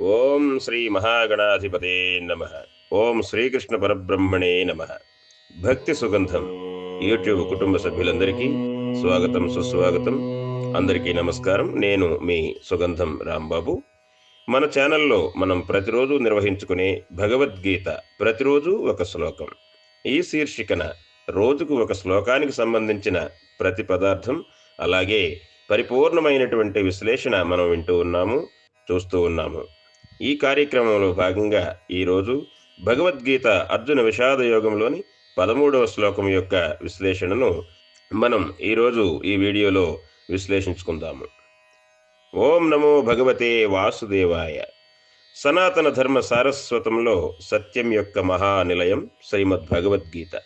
ఓం శ్రీ మహాగణాధిపతే నమ. ఓం శ్రీకృష్ణ పరబ్రహ్మణే నమ. భక్తి సుగంధం యూట్యూబ్ కుటుంబ సభ్యులందరికీ స్వాగతం సుస్వాగతం. అందరికీ నమస్కారం. నేను మీ సుగంధం రాంబాబు. మన ఛానల్లో మనం ప్రతిరోజు నిర్వహించుకునే భగవద్గీత ప్రతిరోజు ఒక శ్లోకం. ఈ శీర్షికన రోజుకు ఒక శ్లోకానికి సంబంధించిన ప్రతి పదార్థం అలాగే పరిపూర్ణమైనటువంటి విశ్లేషణ మనం వింటూ ఉన్నాము చూస్తూ ఉన్నాము. ఈ కార్యక్రమంలో భాగంగా ఈరోజు భగవద్గీత అర్జున విషాద యోగంలోని పదమూడవ శ్లోకం యొక్క విశ్లేషణను మనం ఈరోజు ఈ వీడియోలో విశ్లేషించుకుందాము. ఓం నమో భగవతే వాసుదేవాయ. సనాతన ధర్మ సారస్వతంలో సత్యం యొక్క మహానిలయం శ్రీమద్ భగవద్గీత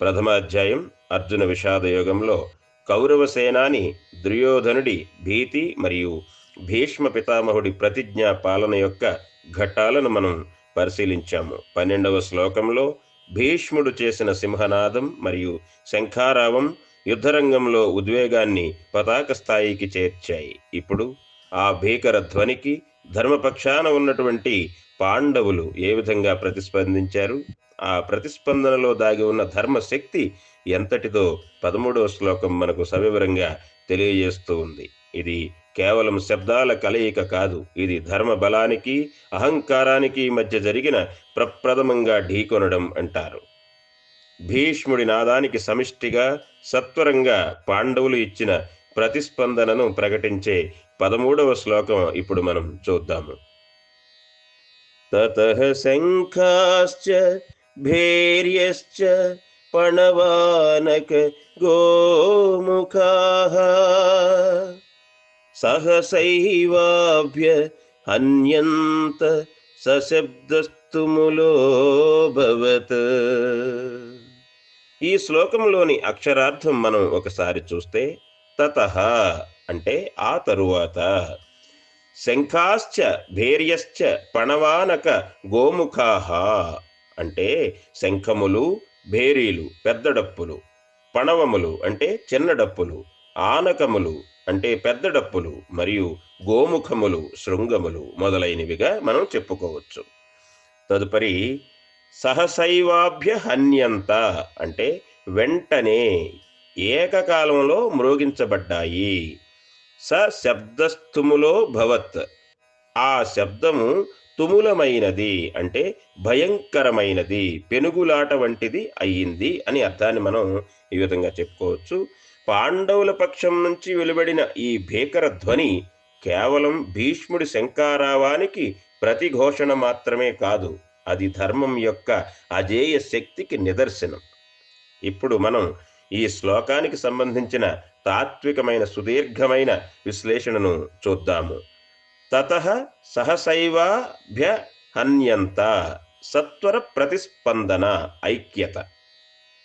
ప్రథమాధ్యాయం అర్జున విషాద యోగంలో కౌరవ సేనాని దుర్యోధనుడి భీతి మరియు భీష్మ పితామహుడి ప్రతిజ్ఞా పాలన యొక్క ఘట్టాలను మనం పరిశీలించాము. పన్నెండవ శ్లోకంలో భీష్ముడు చేసిన సింహనాదం మరియు శంఖారావం యుద్ధరంగంలో ఉద్వేగాన్ని పతాక స్థాయికి చేర్చాయి. ఇప్పుడు ఆ భీకర ధ్వనికి ధర్మపక్షాన ఉన్నటువంటి పాండవులు ఏ విధంగా ప్రతిస్పందించారు? ఆ ప్రతిస్పందనలో దాగి ఉన్న ధర్మశక్తి ఎంతటిదో పదమూడవ శ్లోకం మనకు సవివరంగా తెలియజేస్తూ ఉంది. ఇది కేవలం శబ్దాల కలయిక కాదు ఇది ధర్మ బలానికి అహంకారానికి మధ్య జరిగిన ప్రప్రథమంగా ఢీకొనడం అంటారు. భీష్ముడి నాదానికి సమిష్టిగా సత్వరంగా పాండవులు ఇచ్చిన ప్రతిస్పందనను ప్రకటించే పదమూడవ శ్లోకం ఇప్పుడు మనం చూద్దాము. తత శంఖాశ్చ భేర్యశ్చ పణవానక గోముఖా సహసైవాభ్య హన్యంత సశబ్దస్తుములోభవత్ ఈ శ్లోకంలోని అక్షరార్థం మనం ఒకసారి చూస్తే తత అంటే ఆ తరువాత. శంఖాశ్చ భేర్యశ్చ పణవానక గోముఖాహ అంటే శంఖములు భేరీలు పెద్ద డప్పులు పణవములు అంటే చిన్న డప్పులు ఆనకములు అంటే పెద్ద డప్పులు మరియు గోముఖములు శృంగములు మొదలైనవిగా మనం చెప్పుకోవచ్చు. తదుపరి సహసైవాభ్య హన్యంత అంటే వెంటనే ఏకకాలంలో మ్రోగించబడ్డాయి స శబ్దస్థుములో భవత్. ఆ శబ్దము తుములమైనది అంటే భయంకరమైనది పెనుగులాట వంటిది అయ్యింది అని అర్థాన్ని మనం ఈ విధంగా చెప్పుకోవచ్చు. పాండవుల పక్షం నుంచి వెలువడిన ఈ భీకర ధ్వని కేవలం భీష్ముడి శంకారావానికి ప్రతిఘోషణ మాత్రమే కాదు అది ధర్మం యొక్క అజేయ శక్తికి నిదర్శనం. ఇప్పుడు మనం ఈ శ్లోకానికి సంబంధించిన తాత్వికమైన సుదీర్ఘమైన విశ్లేషణను చూద్దాము. తత సహసైవాభ్య హన్యంత సత్వర ప్రతిస్పందన ఐక్యత.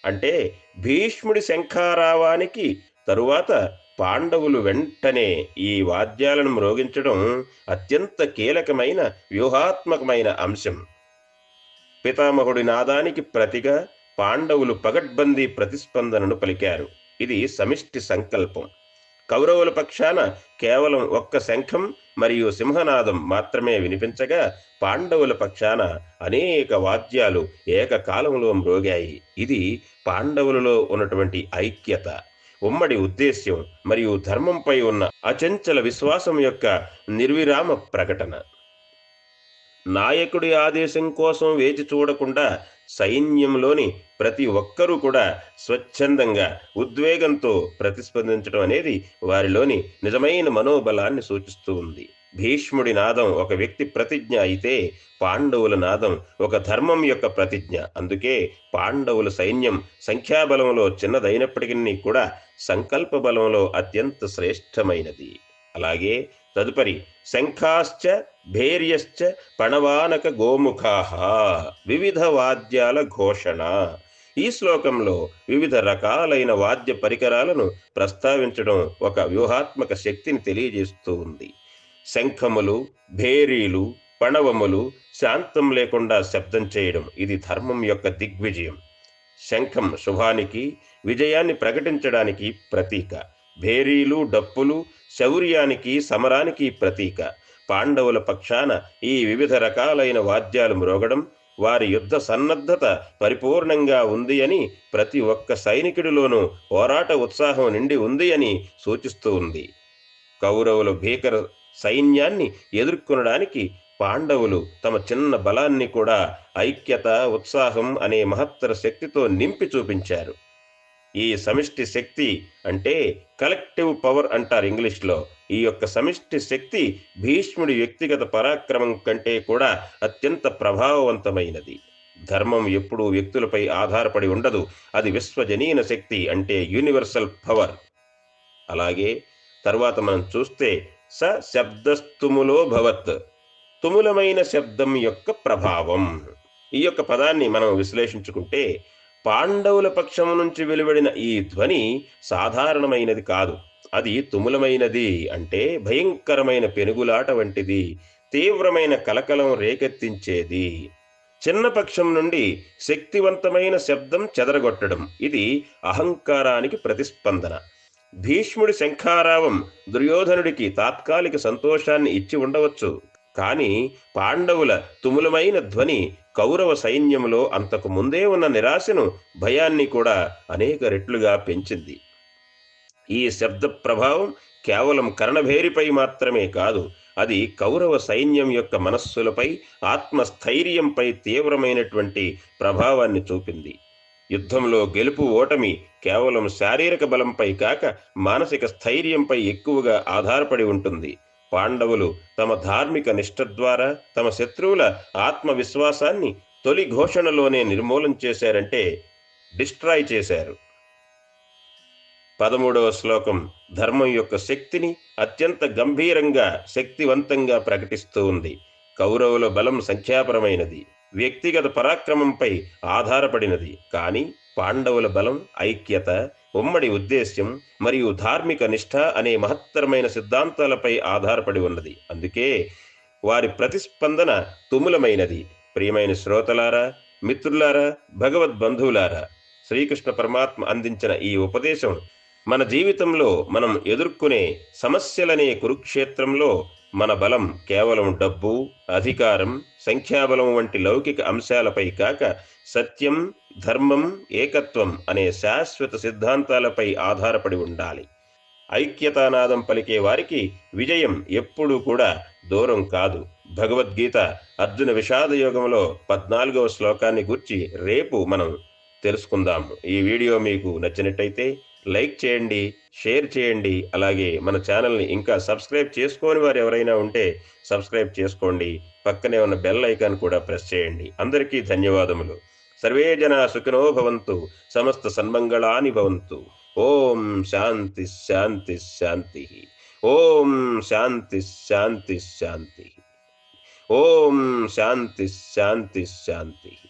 అంటే భీష్ముడి శంఖారావానికి తరువాత పాండవులు వెంటనే ఈ వాద్యాలను మ్రోగించడం అత్యంత కీలకమైన వ్యూహాత్మకమైన అంశం. పితామహుడి నాదానికి ప్రతిగా పాండవులు పగడ్బందీ ప్రతిస్పందనను పలికారు. ఇది సమిష్టి సంకల్పం. కౌరవుల పక్షాన కేవలం ఒక్క శంఖం మరియు సింహనాదం మాత్రమే వినిపించగా పాండవుల పక్షాన అనేక వాద్యాలు ఏకకాలంలో మ్రోగాయి. ఇది పాండవులలో ఉన్నటువంటి ఐక్యత ఉమ్మడి ఉద్దేశ్యం మరియు ధర్మంపై ఉన్న అచంచల విశ్వాసం యొక్క నిర్విరామ ప్రకటన. నాయకుడి ఆదేశం కోసం వేచి చూడకుండా సైన్యంలోని ప్రతి ఒక్కరూ కూడా స్వచ్ఛందంగా ఉద్వేగంతో ప్రతిస్పందించడం అనేది వారిలోని నిజమైన మనోబలాన్ని సూచిస్తూ ఉంది. భీష్ముడి నాదం ఒక వ్యక్తి ప్రతిజ్ఞ అయితే పాండవుల నాదం ఒక ధర్మం యొక్క ప్రతిజ్ఞ. అందుకే పాండవుల సైన్యం సంఖ్యాబలంలో చిన్నదైనప్పటికీ కూడా సంకల్ప బలంలో అత్యంత శ్రేష్టమైనది. అలాగే తదుపరి శంఖాశ్చ భేర్యశ్చ పణవానక గోముఖాహ. వివిధ వాద్యాల ఘోషణ. ఈ శ్లోకంలో వివిధ రకాలైన వాద్య పరికరాలను ప్రస్తావించడం ఒక వ్యూహాత్మక శక్తిని తెలియజేస్తూ ఉంది శంఖములు భేరీలు పణవములు శాంతం లేకుండా శబ్దం చేయడం ఇది ధర్మం యొక్క దిగ్విజయం. శంఖం శుభానికి విజయాన్ని ప్రకటించడానికి ప్రతీక. భేరీలు డప్పులు శౌర్యానికి సమరానికి ప్రతీక. పాండవుల పక్షాన ఈ వివిధ రకాలైన వాద్యాలు మ్రోగడం వారి యుద్ధ సన్నద్ధత పరిపూర్ణంగా ఉంది అని ప్రతి ఒక్క సైనికుడిలోనూ పోరాట ఉత్సాహం నిండి ఉంది అని సూచిస్తూ ఉంది. కౌరవుల భీకర సైన్యాన్ని ఎదుర్కొనడానికి పాండవులు తమ చిన్న బలాన్ని కూడా ఐక్యత ఉత్సాహం అనే మహత్తర శక్తితో నింపి చూపించారు. ఈ సమిష్టి శక్తి అంటే కలెక్టివ్ పవర్ అంటారు ఇంగ్లీష్లో. ఈ యొక్క సమిష్టి శక్తి భీష్ముడి వ్యక్తిగత పరాక్రమం కంటే కూడా అత్యంత ప్రభావవంతమైనది. ధర్మం ఎప్పుడూ వ్యక్తులపై ఆధారపడి ఉండదు. అది విశ్వజనీన శక్తి అంటే యూనివర్సల్ పవర్. అలాగే తర్వాత మనం చూస్తే స శబ్దస్తుములో భవత్ తుములమైన శబ్దం యొక్క ప్రభావం. ఈ యొక్క పదాన్ని మనం విశ్లేషించుకుంటే పాండవుల పక్షము నుంచి వెలువడిన ఈ ధ్వని సాధారణమైనది కాదు. అది తుములమైనది అంటే భయంకరమైన పెనుగులాట వంటిది తీవ్రమైన కలకలం రేకెత్తించేది. చిన్న పక్షం నుండి శక్తివంతమైన శబ్దం చెదరగొట్టడం ఇది అహంకారానికి ప్రతిస్పందన. భీష్ముడి శంఖారావం దుర్యోధనుడికి తాత్కాలిక సంతోషాన్ని ఇచ్చి ఉండవచ్చు. కానీ పాండవుల తుములమైన ధ్వని కౌరవ సైన్యంలో అంతకు ముందే ఉన్న నిరాశను భయాన్ని కూడా అనేక రెట్లుగా పెంచింది. ఈ శబ్ద ప్రభావం కేవలం కర్ణభేరిపై మాత్రమే కాదు అది కౌరవ సైన్యం యొక్క మనస్సులపై ఆత్మస్థైర్యంపై తీవ్రమైనటువంటి ప్రభావాన్ని చూపింది. యుద్ధంలో గెలుపు ఓటమి కేవలం శారీరక బలంపై కాక మానసిక స్థైర్యంపై ఎక్కువగా ఆధారపడి ఉంటుంది. పాండవులు తమ ధార్మిక నిష్ఠ ద్వారా తమ శత్రువుల ఆత్మవిశ్వాసాన్ని తొలి ఘోషణలోనే నిర్మూలన చేశారంటే డిస్ట్రాయ్ చేశారు. పదమూడవ శ్లోకం ధర్మం యొక్క శక్తిని అత్యంత గంభీరంగా శక్తివంతంగా ప్రకటిస్తూ ఉంది. కౌరవుల బలం సంఖ్యాపరమైనది. వ్యక్తిగత పరాక్రమంపై ఆధారపడినది. కానీ పాండవుల బలం ఐక్యత ఉమ్మడి ఉద్దేశ్యం మరియు ధార్మిక నిష్ఠ అనే మహత్తరమైన సిద్ధాంతాలపై ఆధారపడి ఉన్నది. అందుకే వారి ప్రతిస్పందన తుములమైనది. ప్రియమైన శ్రోతలారా మిత్రులారా భగవద్బంధువులారా శ్రీకృష్ణ పరమాత్మ అందించిన ఈ ఉపదేశం మన జీవితంలో మనం ఎదుర్కొనే సమస్యలనే కురుక్షేత్రంలో మన బలం కేవలం డబ్బు అధికారం సంఖ్యాబలం వంటి లౌకిక అంశాలపై కాక సత్యం ధర్మం ఏకత్వం అనే శాశ్వత సిద్ధాంతాలపై ఆధారపడి ఉండాలి. ఐక్యతానాదం పలికే వారికి విజయం ఎప్పుడూ కూడా దూరం కాదు. భగవద్గీత అర్జున విషాద యోగంలో పద్నాలుగవ శ్లోకాన్ని గుర్చి రేపు మనం తెలుసుకుందాము. ఈ వీడియో మీకు నచ్చినట్టయితే లైక్ చేయండి షేర్ చేయండి అలాగే మన ఛానల్ని ఇంకా సబ్స్క్రైబ్ చేసుకోని వారు ఎవరైనా ఉంటే సబ్స్క్రైబ్ చేసుకోండి. పక్కనే ఉన్న బెల్ ఐకాన్ కూడా ప్రెస్ చేయండి. అందరికీ ధన్యవాదములు. సర్వే జనా సుఖినో భవంతు సమస్త సన్మంగళాని భవంతు. ఓం శాంతి శాంతి శాంతి. ఓం శాంతి శాంతి శాంతి. ఓం శాంతి శాంతి శాంతి.